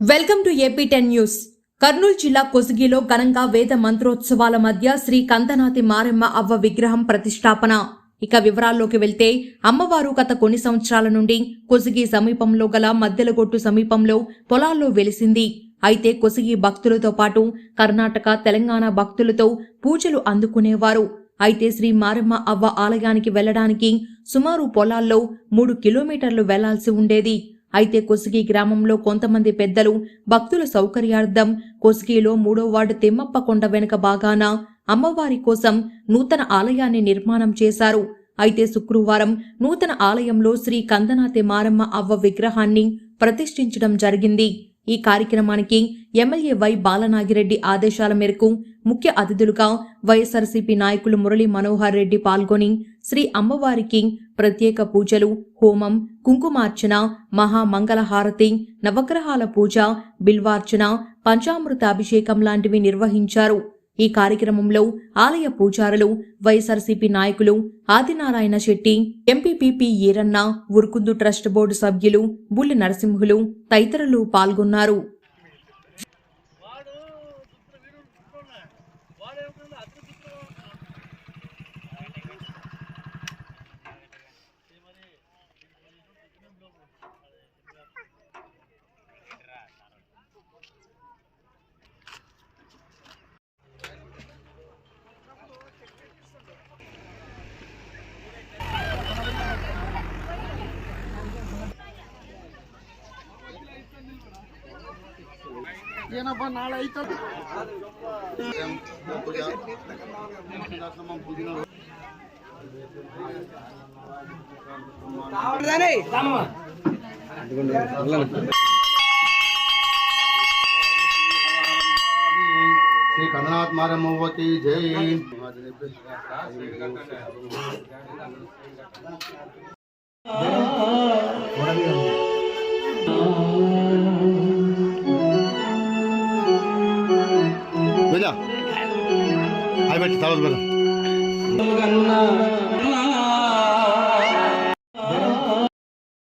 Welcome to AP ten news. Kurnool జిల్లా కొసిగిలో ఘనంగా వేద మంత్రోత్సవాల మధ్య శ్రీ కందనాతి మారెమ్మ అవ్వ విగ్రహం ప్రతిష్టాపన. ఇక వివరాల్లోకి వెళ్తే అమ్మవారు గత కొన్ని సంవత్సరాల నుండి కొసిగి సమీపంలో గల మద్దెలగొట్టు సమీపంలో పొలాల్లో వెలిసింది. అయితే కొసిగి భక్తులతో పాటు కర్ణాటక తెలంగాణ భక్తులతో పూజలు అందుకునేవారు. అయితే శ్రీ మారమ్మ అవ్వ ఆలయానికి వెళ్ళడానికి సుమారు పొలాల్లో మూడు కిలోమీటర్లు వెళ్ళాల్సి ఉండేది. అయితే కొసిగి గ్రామంలో కొంతమంది పెద్దలు భక్తుల సౌకర్యార్థం కొసిగిలో మూడో వార్డు తిమ్మప్ప కొండ వెనుక బాగాన అమ్మవారి కోసం నూతన ఆలయాన్ని నిర్మాణం చేశారు. అయితే శుక్రవారం నూతన ఆలయంలో శ్రీ కందనాతి మారమ్మ అవ్వ విగ్రహాన్ని ప్రతిష్ఠించడం జరిగింది. ఈ కార్యక్రమానికి ఎమ్మెల్యే వై బాలనాగిరెడ్డి ఆదేశాల మేరకు ముఖ్య అతిథులుగా వైఎస్ఆర్సీపీ నాయకులు మురళీ మనోహర్ రెడ్డి పాల్గొని శ్రీ అమ్మవారికి ప్రత్యేక పూజలు హోమం కుంకుమార్చన మహామంగళహారతి నవగ్రహాల పూజ బిల్వార్చన పంచామృత అభిషేకం లాంటివి నిర్వహించారు. ఈ కార్యక్రమంలో ఆలయ పూజారులు వైఎస్ఆర్సీపీ నాయకులు Adinarayana Shetty MPP Eeranna Urukundu trust board సభ్యులు బుల్లి నరసింహులు తదితరులు పాల్గొన్నారు. ಏನಪ್ಪ ನಾಳೆ ಐತ శ్రీ కన్ననాథ్ మారమ్మకి జై వెళ్ళా বেজা আই বেটা তাহলে বেটা